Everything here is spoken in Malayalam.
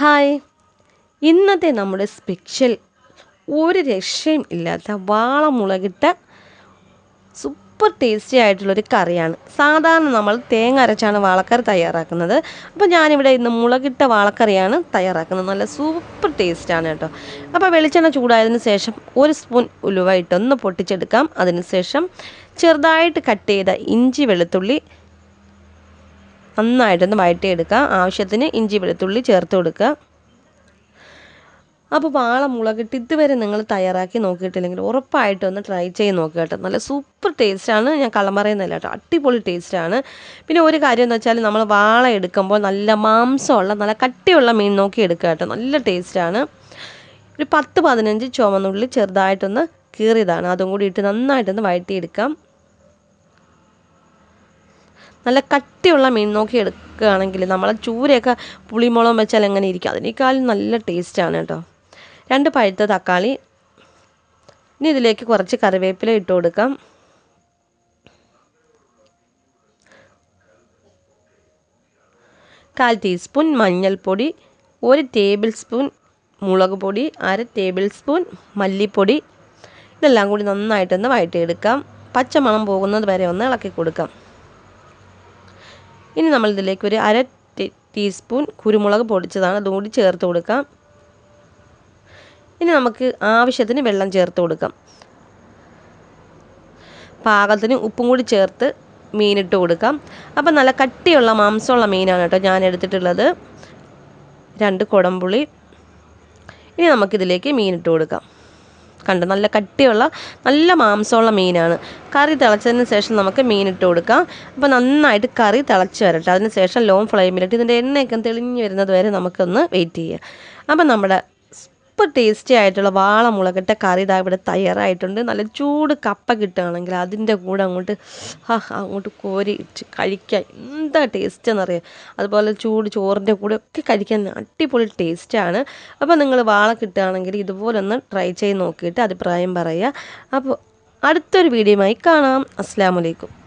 ഹായ്. ഇന്നത്തെ നമ്മുടെ സ്പെഷ്യൽ ഒരു രക്ഷയും ഇല്ലാത്ത വാളമുളകിട്ട സൂപ്പർ ടേസ്റ്റി ആയിട്ടുള്ളൊരു കറിയാണ്. സാധാരണ നമ്മൾ തേങ്ങ അരച്ചാണ് വാളക്കറി തയ്യാറാക്കുന്നത്. അപ്പോൾ ഞാനിവിടെ ഇന്ന് മുളകിട്ട വാളക്കറിയാണ് തയ്യാറാക്കുന്നത്. നല്ല സൂപ്പർ ടേസ്റ്റാണ് കേട്ടോ. അപ്പോൾ വെളിച്ചെണ്ണ ചൂടായതിന് ശേഷം ഒരു സ്പൂൺ ഉലുവ ഇട്ടൊന്ന് പൊട്ടിച്ചെടുക്കാം. അതിന് ശേഷം ചെറുതായിട്ട് കട്ട് ചെയ്ത ഇഞ്ചി വെളുത്തുള്ളി നന്നായിട്ടൊന്ന് വഴറ്റിയെടുക്കുക. ആവശ്യത്തിന് ഇഞ്ചി വെളുത്തുള്ളി ചേർത്ത് കൊടുക്കുക. അപ്പോൾ വാള മുളകിട്ട് ഇതുവരെ നിങ്ങൾ തയ്യാറാക്കി നോക്കിയിട്ടില്ലെങ്കിൽ ഉറപ്പായിട്ടും ഒന്ന് ട്രൈ ചെയ്ത് നോക്കുക കേട്ടോ. നല്ല സൂപ്പർ ടേസ്റ്റാണ് ഞാൻ കളമറയുന്നില്ല കേട്ടോ അടിപൊളി ടേസ്റ്റാണ് പിന്നെ ഒരു കാര്യം എന്ന് വെച്ചാൽ നമ്മൾ വാള എടുക്കുമ്പോൾ നല്ല മാംസമുള്ള നല്ല കട്ടിയുള്ള മീൻ നോക്കി എടുക്കുക കേട്ടോ. നല്ല ടേസ്റ്റാണ് ഒരു പത്ത് പതിനഞ്ച് ചുവന്നുള്ളി ചെറുതായിട്ടൊന്ന് കീറിയതാണ്. അതും കൂടി ഇട്ട് നന്നായിട്ടൊന്ന് വഴറ്റിയെടുക്കാം. നല്ല കട്ടിയുള്ള മീൻ നോക്കി എടുക്കുകയാണെങ്കിൽ നമ്മളെ ചൂരയൊക്കെ പുളിമുളകും വെച്ചാൽ എങ്ങനെ ഇരിക്കും? അതിനേക്കാളും നല്ല ടേസ്റ്റാണ് കേട്ടോ. രണ്ട് പഴുത്ത തക്കാളി. ഇനി ഇതിലേക്ക് കുറച്ച് കറിവേപ്പില ഇട്ട് കൊടുക്കാം. കാൽ ടീസ്പൂൺ മഞ്ഞൾപ്പൊടി ഒരു ടേബിൾ സ്പൂൺ മുളക് പൊടി അര ടേബിൾ സ്പൂൺ മല്ലിപ്പൊടി. ഇതെല്ലാം കൂടി നന്നായിട്ടൊന്ന് വഴറ്റിയെടുക്കാം. പച്ചമണം പോകുന്നത് വരെ ഒന്ന് ഇളക്കി കൊടുക്കാം. ഇനി നമ്മൾ ഇതിലേക്ക് ഒരു അര ടീസ്പൂൺ കുരുമുളക് പൊടിച്ചതാണ്. അതും കൂടി ചേർത്ത് കൊടുക്കാം. ഇനി നമുക്ക് ആവശ്യത്തിന് വെള്ളം ചേർത്ത് കൊടുക്കാം. പാകത്തിന് ഉപ്പും കൂടി ചേർത്ത് മീനിട്ട് കൊടുക്കാം. അപ്പം നല്ല കട്ടിയുള്ള മാംസമുള്ള മീനാണ് കേട്ടോ ഞാൻ എടുത്തിട്ടുള്ളത്. രണ്ട് കുടംപുളി. ഇനി നമുക്കിതിലേക്ക് മീനിട്ട് കൊടുക്കാം. കണ്ടു. നല്ല കട്ടിയുള്ള നല്ല മാംസമുള്ള മീനാണ്. കറി തിളച്ചതിന് ശേഷം നമുക്ക് മീനിട്ട് കൊടുക്കാം. അപ്പോൾ നന്നായിട്ട് കറി തിളച്ച് വരട്ടെ. അതിന് ശേഷം ലോ ഫ്ലെയിമിലിട്ട് ഇതിന്റെ എണ്ണയൊക്കെ തെളിഞ്ഞ് വരുന്നത് വരെ നമുക്കൊന്ന് വെയിറ്റ് ചെയ്യാം. അപ്പം നമ്മുടെ സൂപ്പർ ടേസ്റ്റി ആയിട്ടുള്ള വാള മുളകിട്ട കറി ഇതാ ഇവിടെ തയ്യാറായിട്ടുണ്ട്. നല്ല ചൂട് കപ്പ കിട്ടുകയാണെങ്കിൽ അതിന്റെ കൂടെ അങ്ങോട്ട് ആ അങ്ങോട്ട് കോരി കഴിക്കാൻ എന്താ ടേസ്റ്റ് എന്നറിയാം അതുപോലെ ചൂട് ചോറിന്റെ കൂടെ ഒക്കെ കഴിക്കാൻ അടിപൊളി ടേസ്റ്റാണ് അപ്പോൾ നിങ്ങൾ വാള കിട്ടുകയാണെങ്കിൽ ഇതുപോലൊന്ന് ട്രൈ ചെയ്ത് നോക്കിയിട്ട് അഭിപ്രായം പറയുക. അപ്പോൾ അടുത്തൊരു വീഡിയോയുമായി കാണാം. അസ്സാം വലൈക്കും